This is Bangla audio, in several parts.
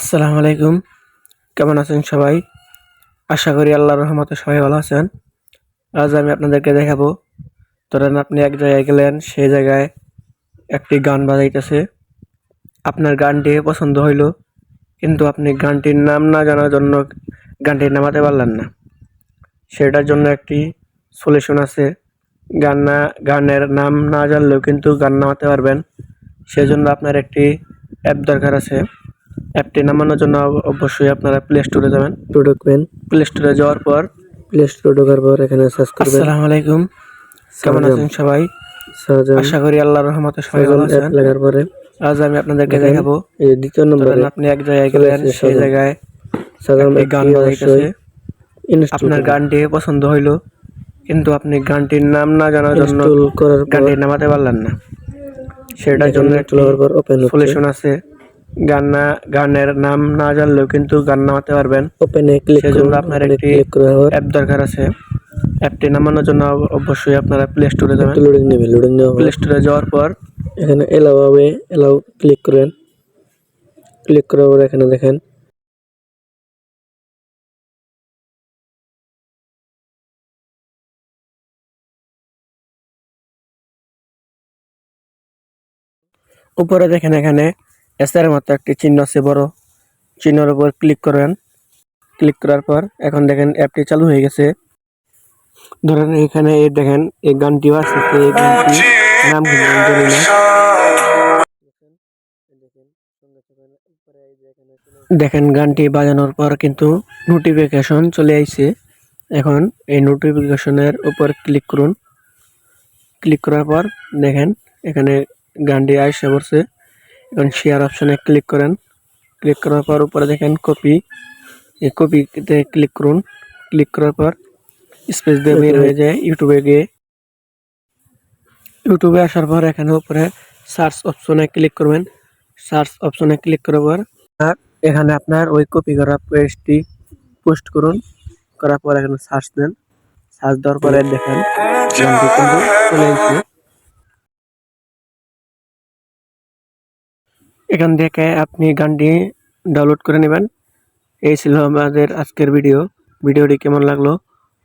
আসসালামু আলাইকুম। কেমন আছেন সবাই? আশা করি আল্লাহর রহমতে সবাই ভালো আছেন। আজ আমি আপনাদেরকে দেখাবো, ধরেন আপনি এক জায়গায় গেলেন, সেই জায়গায় একটি গান বাজাইতেছে। আপনার গানটি পছন্দ হইল, কিন্তু আপনি গানটির নাম না জানার জন্য গানটি নামাতে পারলেন না। সেটার জন্য একটি সলিউশন আছে, গান না, গানের নাম না জানলেও কিন্তু গান নামাতে পারবেন। সেজন্য আপনার একটি অ্যাপ দরকার আছে। অ্যাপটি নামানোর জন্য অবশ্যই আপনারা প্লে স্টোরে যাবেন। ঢুকবেন। প্লে স্টোরে যাওয়ার পর প্লে স্টোরে ঢোকার পর এখানে সার্চ করবেন। আসসালামু আলাইকুম। কেমন আছেন সবাই? আশা করি আল্লাহর রহমতে সবাই ভালো আছেন। লেখার পরে। আজ আমি আপনাদেরকে দেখাবো। এই দ্বিতীয় নম্বরে আপনি এক জায়গায় গেলেন সেই জায়গায় একটি গান বাজাইতেছে। আপনার গানটি পছন্দ হইল কিন্তু আপনি গানটির নাম না জানার জন্য গানটি নামাতে পারলেন না। সেটার জন্য পর ওপেন সলিউশন আছে। গান না গানের নাম না জানলেও কিন্তু গান নামাতে পারবেন। ওপেনে ক্লিক করুন আপনার একটি অ্যাপ দরকার আছে। অ্যাপটি নামানোর জন্য অবশ্যই আপনারা প্লে স্টোরে যাবেন। লোডিং নেবে লোডিং নেওয়ার প্লে স্টোরে যাওয়ার পর এখানে এলাও হবে এলাও ক্লিক করবেন ক্লিক করার পর এখানে দেখেন। উপরে দেখেন এখানে এসের মতো একটি চিহ্ন আছে বড়। চিহ্নের উপর ক্লিক করবেন। ক্লিক করার পর এখন দেখেন অ্যাপটি চালু হয়ে গেছে। ধরেন এখানে দেখেন, এই গানটিও আছে এই গানটি নাম জানি না। দেখেন গানটি বাজানোর পর কিন্তু নোটিফিকেশন চলে আইছে। এখন এই নোটিফিকেশনের উপর ক্লিক করুন। ক্লিক করার পর দেখেন এখানে গানটি আইসে পড়ছে। এখন শেয়ার অপশনে ক্লিক করেন। ক্লিক করার পর উপরে দেখেন কপি এই কপিতে ক্লিক করুন। ক্লিক করার পর স্পেস দিয়ে বের হয়ে যায় ইউটিউবে গিয়ে। ইউটিউবে আসার পর এখানে উপরে সার্চ অপশনে ক্লিক করবেন। সার্চ অপশনে ক্লিক করার পর আর এখানে আপনার ওই কপি করা পেজটি পোস্ট করুন। করার পর এখানে সার্চ দেন। সার্চ দেওয়ার পরে দেখেন। চলে এখান থেকে আপনি গানটি ডাউনলোড করে নেবেন। এই ছিল আমাদের আজকের ভিডিও ভিডিওটি কেমন লাগল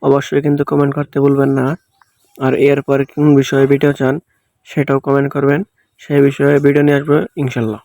অবশ্যই কিন্তু কমেন্ট করতে বলবেন না। আর এরপর কোন বিষয়ে ভিডিও চান সেটাও কমেন্ট করবেন। সেই বিষয়ে ভিডিও নিয়ে আসব ইনশাল্লাহ।